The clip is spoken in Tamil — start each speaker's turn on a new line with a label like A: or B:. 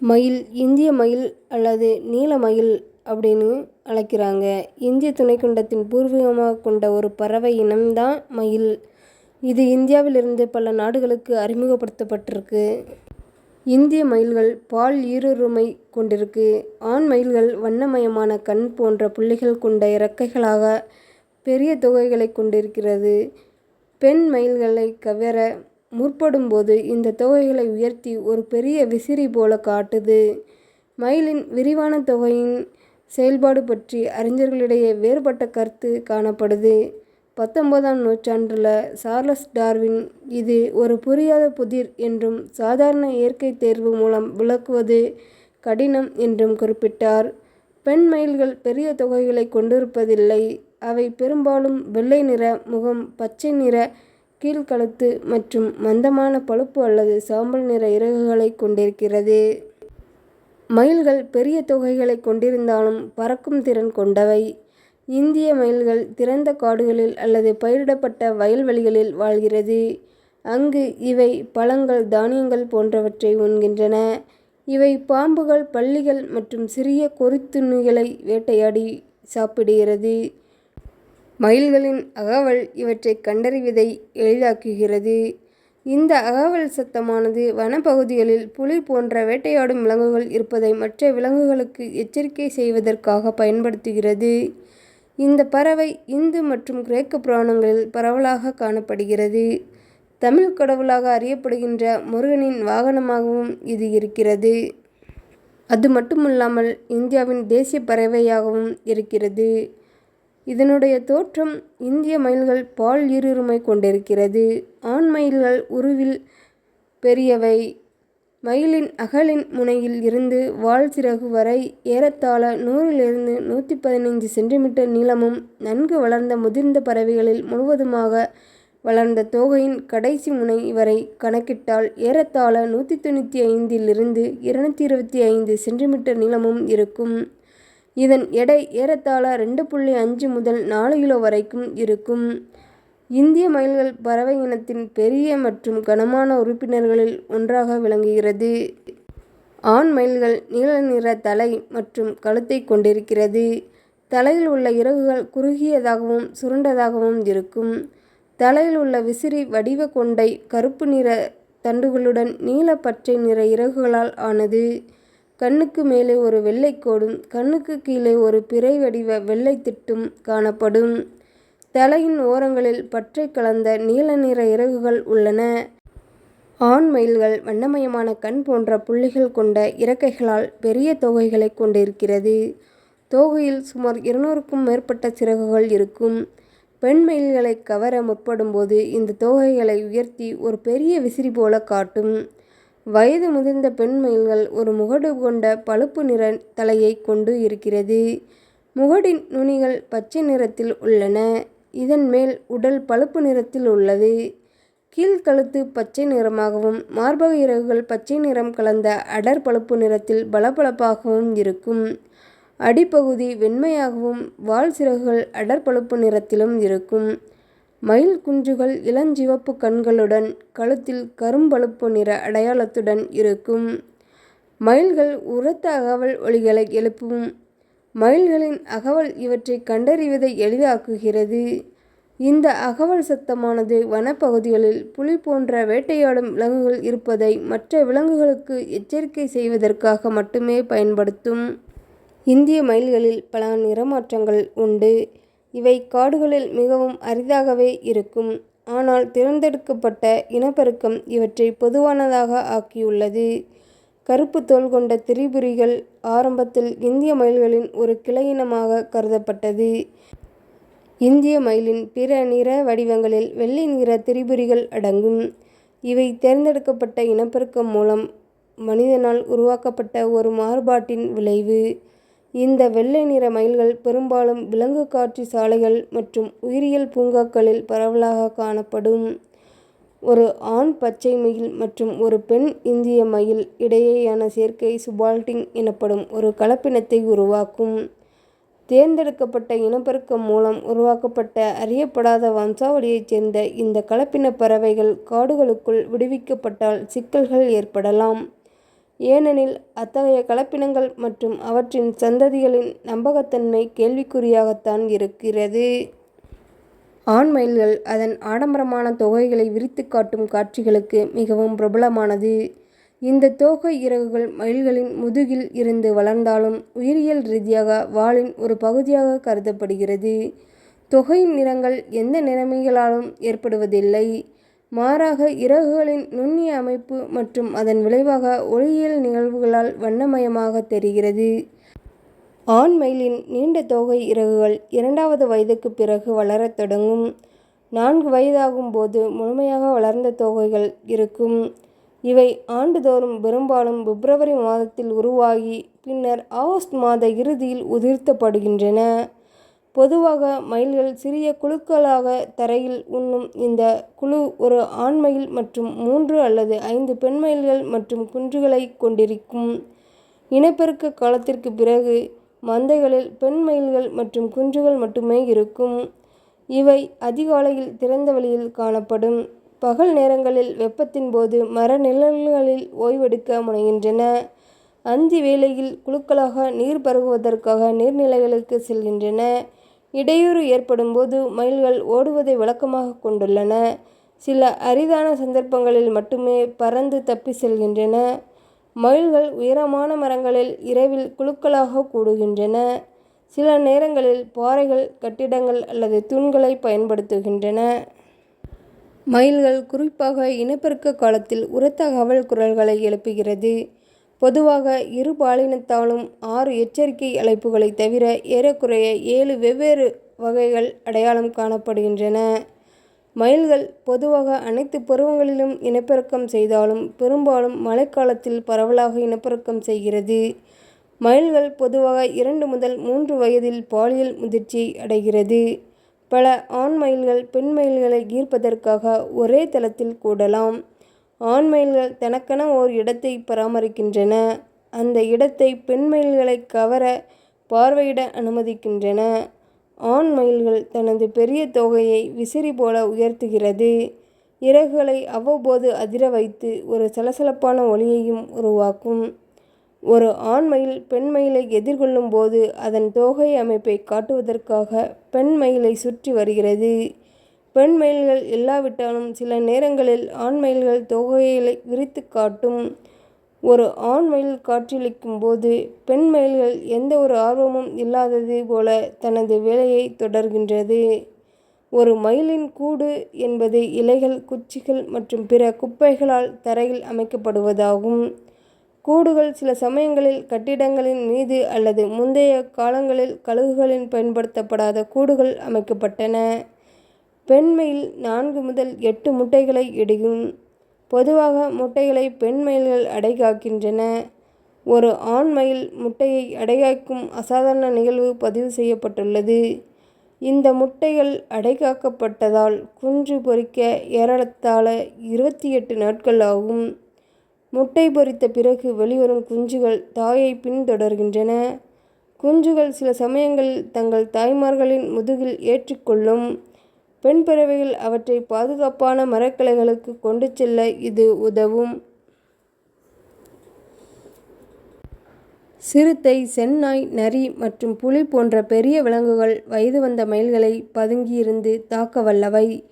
A: மயில் இந்திய மயில் அல்லது நீல மயில் அப்படின்னு அழைக்கிறாங்க. இந்திய துணைக்கண்டத்தின் பூர்வீகமாக கொண்ட ஒரு பறவை இனம்தான் மயில். இது இந்தியாவிலிருந்து பல நாடுகளுக்கு அறிமுகப்படுத்தப்பட்டிருக்கு. இந்திய மயில்கள் பால் ஈருறுமை கொண்டிருக்கு. ஆண் மயில்கள் வண்ணமயமான கண் போன்ற புள்ளிகள் கொண்ட இறக்கைகளாக பெரிய தொகைகளை கொண்டிருக்கிறது. பெண் மயில்களை கவர முற்படும்போது இந்த தொகைகளை உயர்த்தி ஒரு பெரிய விசிறி போல காட்டுது. மயிலின் விரிவான தொகையின் செயல்பாடு பற்றி அறிஞர்களிடையே வேறுபட்ட கருத்து காணப்படுது. பத்தொன்பதாம் நூற்றாண்டில் சார்லஸ் டார்வின் இது ஒரு புரியாத புதிர் என்றும் சாதாரண இயற்கை தேர்வு மூலம் விளக்குவது கடினம் என்றும் குறிப்பிட்டார். பெண் மயில்கள் பெரிய தொகைகளை கொண்டிருப்பதில்லை. அவை பெரும்பாலும் வெள்ளை நிற முகம் பச்சை நிற கீழ்கழுத்து மற்றும் மந்தமான பழுப்பு அல்லது சாம்பல் நிற இறகுகளைக் கொண்டிருக்கிறது. மயில்கள் பெரிய தொகைகளை கொண்டிருந்தாலும் பறக்கும் திறன் கொண்டவை. இந்திய மயில்கள் திறந்த காடுகளில் அல்லது பயிரிடப்பட்ட வயல்வெளிகளில் வாழ்கிறது. அங்கு இவை பழங்கள் தானியங்கள் போன்றவற்றை உண்கின்றன. இவை பாம்புகள் பள்ளிகள் மற்றும் சிறிய கொறித்துண்ணிகளை வேட்டையாடி சாப்பிடுகிறது. மயில்களின் அகவல் இவற்றை கண்டறிவதை எளிதாக்குகிறது. இந்த அகவல் சத்தமானது வனப்பகுதிகளில் புலி போன்ற வேட்டையாடும் விலங்குகள் இருப்பதை மற்ற விலங்குகளுக்கு எச்சரிக்கை செய்வதற்காக பயன்படுத்துகிறது. இந்த பறவை இந்து மற்றும் கிரேக்க புராணங்களில் பரவலாக காணப்படுகிறது. தமிழ் கடவுளாக அறியப்படுகின்ற முருகனின் வாகனமாகவும் இது இருக்கிறது. அது மட்டுமல்லாமல் இந்தியாவின் தேசியப் பறவையாகவும் இருக்கிறது. இதனுடைய தோற்றம் இந்திய மயில்கள் பால் இருமை கொண்டிருக்கிறது. ஆண் மயில்கள் உருவில் பெரியவை. மயிலின் அகலின் முனையில் இருந்து வால் சிறகு வரை ஏறத்தாழ நூறிலிருந்து நூற்றி பதினைஞ்சு சென்டிமீட்டர் நீளமும் நன்கு வளர்ந்த முதிர்ந்த பறவைகளில் முழுவதுமாக வளர்ந்த தோகையின் கடைசி முனை வரை கணக்கிட்டால் ஏறத்தாழ நூற்றி தொண்ணூற்றி ஐந்தில் இருந்து இருபத்தி ஐந்து சென்டிமீட்டர் நீளமும் இருக்கும். இதன் எடை ஏறத்தாழ ரெண்டு புள்ளி அஞ்சு முதல் நாலு கிலோ வரைக்கும் இருக்கும். இந்திய மயில்கள் பறவை இனத்தின் பெரிய மற்றும் கனமான உறுப்பினர்களில் ஒன்றாக விளங்குகிறது. ஆண் மயில்கள் நீல நிற தலை மற்றும் கழுத்தை கொண்டிருக்கிறது. தலையில் உள்ள இறகுகள் குறுகியதாகவும் சுருண்டதாகவும் இருக்கும். தலையில் உள்ள விசிறி வடிவ கொண்டை கருப்பு நிற தண்டுகளுடன் நீல பச்சை நிற இறகுகளால் ஆனது. கண்ணுக்கு மேலே ஒரு வெள்ளை கோடும் கண்ணுக்குக் கீழே ஒரு பிறை வடிவ வெள்ளை திட்டும் காணப்படும். தலையின் ஓரங்களில் பற்றை கலந்த நீல நிற இறகுகள் உள்ளன. ஆண் மயில்கள் வண்ணமயமான கண் போன்ற புள்ளிகள் கொண்ட இறக்கைகளால் பெரிய தோகைகளைக் கொண்டிருக்கிறது. தோகையில் சுமார் இருநூறுக்கும் மேற்பட்ட சிறகுகள் இருக்கும். பெண் மயில்களை கவர முற்படும்போது இந்த தோகைகளை உயர்த்தி ஒரு பெரிய விசிறி போல காட்டும். வயது முதிர்ந்த பெண் மயில்கள் ஒரு முகடு கொண்ட பழுப்பு நிற தலையைக் கொண்டு இருக்கிறது. முகடின் நுனிகள் பச்சை நிறத்தில் உள்ளன. இதன் மேல் உடல் பழுப்பு நிறத்தில் உள்ளது. கீழ்கழுத்து பச்சை நிறமாகவும் மார்பக இறகுகள் பச்சை நிறம் கலந்த அடர் பழுப்பு நிறத்தில் பளபளப்பாகவும் இருக்கும். அடிப்பகுதி வெண்மையாகவும் வால் சிறகுகள் அடர் பழுப்பு நிறத்திலும் இருக்கும். மயில் குஞ்சுகள் இளஞ்சிவப்பு கண்களுடன் கழுத்தில் கரும்பழுப்பு நிற அடையாளத்துடன் இருக்கும். மயில்கள் உரத்த அகவல் ஒலிகளை எழுப்பும். மயில்களின் அகவல் இவற்றை கண்டறிவதை எளிதாக்குகிறது. இந்த அகவல் சத்தமானது வனப்பகுதிகளில் புலி போன்ற வேட்டையாடும் விலங்குகள் இருப்பதை மற்ற விலங்குகளுக்கு எச்சரிக்கை செய்வதற்காக மட்டுமே பயன்படுத்தும். இந்திய மயில்களில் பல நிறமாற்றங்கள் உண்டு. இவை காடுகளில் மிகவும் அரிதாகவே இருக்கும். ஆனால் தேர்ந்தெடுக்கப்பட்ட இனப்பெருக்கம் இவற்றை பொதுவானதாக ஆக்கியுள்ளது. கருப்பு தோல் கொண்ட திரிபுரிகள் ஆரம்பத்தில் இந்திய மயில்களின் ஒரு கிளையினமாக கருதப்பட்டது. இந்திய மயிலின் பிற நிற வடிவங்களில் வெள்ளை நிற திரிபுரிகள் அடங்கும். இவை தேர்ந்தெடுக்கப்பட்ட இனப்பெருக்கம் மூலம் மனிதனால் உருவாக்கப்பட்ட ஒரு மாறுபாட்டின் விளைவு. இந்த வெள்ளை நிற மயில்கள் பெரும்பாலும் விலங்குக்காட்சி சாலைகள் மற்றும் உயிரியல் பூங்காக்களில் பரவலாகக் காணப்படும். ஒரு ஆண் பச்சை மயில் மற்றும் ஒரு பெண் இந்திய மயில் இடையேயான சேர்க்கை சுபால்டிங் எனப்படும் ஒரு கலப்பினத்தை உருவாக்கும். தேர்ந்தெடுக்கப்பட்ட இனப்பெருக்கம் மூலம் உருவாக்கப்பட்ட அறியப்படாத வம்சாவளியைச் சேர்ந்த இந்த கலப்பினப் பறவைகள் காடுகளுக்குள் விடுவிக்கப்பட்டால் சிக்கல்கள் ஏற்படலாம். ஏனெனில் அத்தகைய கலப்பினங்கள் மற்றும் அவற்றின் சந்ததிகளின் நம்பகத்தன்மை கேள்விக்குறியாகத்தான் இருக்கிறது. ஆண் மயில்கள் அதன் ஆடம்பரமான தொகைகளை விரித்துக் காட்டும் காட்சிகளுக்கு மிகவும் பிரபலமானது. இந்த தோகை இறகுகள் மயில்களின் முதுகில் இருந்து வளர்ந்தாலும் உயிரியல் ரீதியாக வாளின் ஒரு பகுதியாக கருதப்படுகிறது. தொகையின் நிறங்கள் எந்த நிறமிகளாலும் ஏற்படுவதில்லை. மாறாக இறகுகளின் நுண்ணிய அமைப்பு மற்றும் அதன் விளைவாக ஒளியியல் நிகழ்வுகளால் வண்ணமயமாகத் தெரிகிறது. ஆண் மயிலின் நீண்ட தோகை இறகுகள் இரண்டாவது வயதுக்குப் பிறகு வளரத் தொடங்கும். நான்கு வயதாகும் போது முழுமையாக வளர்ந்த தோகைகள் இருக்கும். இவை ஆண்டுதோறும் பெரும்பாலும் பிப்ரவரி மாதத்தில் உருவாகி பின்னர் ஆகஸ்ட் மாத இறுதியில் உதிர்த்தப்படுகின்றன. பொதுவாக மயில்கள் சிறிய குழுக்களாக தரையில் உண்ணும் இந்த குழு ஒரு ஆண் மயில் மற்றும் மூன்று அல்லது ஐந்து பெண் மயில்கள் மற்றும் குஞ்சுகளைக் கொண்டிருக்கும். இனப்பெருக்க காலத்திற்குப் பிறகு மந்தைகளில் பெண் மயில்கள் மற்றும் குஞ்சுகள் மட்டுமே இருக்கும். இவை அதிகாலையில் திறந்த வெளியில் காணப்படும். பகல் நேரங்களில் வெப்பத்தின் போது மர நிழல்களில் ஓய்வெடுக்க முனைகின்றன. அந்தி வேளையில் குழுக்களாக நீர் பருகுவதற்காக நீர்நிலைகளுக்கு செல்கின்றன. இடையூறு ஏற்படும் போது மயில்கள் ஓடுவதை வழக்கமாக கொண்டுள்ளன. சில அரிதான சந்தர்ப்பங்களில் மட்டுமே பறந்து தப்பிச் செல்கின்றன. மயில்கள் உயரமான மரங்களில் இரவில் குழுக்களாக கூடுகின்றன. சில நேரங்களில் பாறைகள் கட்டிடங்கள் அல்லது தூண்களைப் பயன்படுத்துகின்றன. மயில்கள் குறிப்பாக இனப்பெருக்க காலத்தில் உரத்த கவல் குரல்களை எழுப்புகிறது. பொதுவாக இரு பாலினத்தாலும் ஆறு எச்சரிக்கை அழைப்புகளைத் தவிர ஏறக்குறைய ஏழு வெவ்வேறு வகைகள் அடையாளம் காணப்படுகின்றன. மயில்கள் பொதுவாக அனைத்து பருவங்களிலும் இனப்பெருக்கம் செய்தாலும் பெரும்பாலும் மழைக்காலத்தில் பரவலாக இனப்பெருக்கம் செய்கிறது. மயில்கள் பொதுவாக இரண்டு முதல் மூன்று வயதில் பாலியல் முதிர்ச்சி அடைகிறது. பல ஆண் மயில்கள் பெண் மயில்களை ஈர்ப்பதற்காக ஒரே தளத்தில் கூடலாம். ஆண் மயில்கள் தனக்கென ஓர் இடத்தை பராமரிக்கின்றன. அந்த இடத்தை பெண் மயில்களை கவர பார்வையிட அனுமதிக்கின்றன. ஆண் மயில்கள் தனது பெரிய தோகையை விசிறி போல உயர்த்துகிறது. இறகுகளை அவ்வப்போது அதிர வைத்து ஒரு சலசலப்பான ஒலியையும் உருவாக்கும். ஒரு ஆண் மயில் பெண் மயிலை எதிர்கொள்ளும் போது அதன் தோகை அமைப்பை காட்டுவதற்காக பெண் மயிலை சுற்றி வருகிறது. பெண் மயில்கள் இல்லாவிட்டாலும் சில நேரங்களில் ஆண் மயில்கள் தோகையை விரித்துக் காட்டும். ஒரு ஆண் மயில் காட்சியளிக்கும் போது பெண் மயில்கள் எந்த ஒரு ஆர்வமும் இல்லாதது போல தனது வேலையை தொடர்கின்றது. ஒரு மயிலின் கூடு என்பது இலைகள் குச்சிகள் மற்றும் பிற குப்பைகளால் தரையில் அமைக்கப்படுவதாகும். கூடுகள் சில சமயங்களில் கட்டிடங்களின் மீது அல்லது முந்தைய காலங்களில் கழுகுகளில் பயன்படுத்தப்படாத கூடுகள் அமைக்கப்பட்டன. பெண் மயில் நான்கு முதல் எட்டு முட்டைகளை இடையும் பொதுவாக முட்டைகளை பெண் மயில்கள் அடைகாக்கின்றன. ஒரு ஆண் மயில் முட்டையை அடைகாக்கும் அசாதாரண நிகழ்வு பதிவு செய்யப்பட்டுள்ளது. இந்த முட்டைகள் அடைகாக்கப்பட்டதால் குஞ்சு பொறிக்க ஏறத்தாழ இருபத்தெட்டு நாட்கள் ஆகும். முட்டை பொறித்த பிறகு வெளிவரும் குஞ்சுகள் தாயை பின்தொடர்கின்றன. குஞ்சுகள் சில சமயங்களில் தங்கள் தாய்மார்களின் முதுகில் ஏற்றிக்கொள்ளும் பெண் பறவைகள் அவற்றை பாதுகாப்பான மரக்கிளைகளுக்குக் கொண்டு செல்ல இது உதவும். சிறுத்தை செந்நாய் நரி மற்றும் புலி போன்ற பெரிய விலங்குகள் வயது வந்த மயில்களை பதுங்கியிருந்து தாக்க வல்லவை.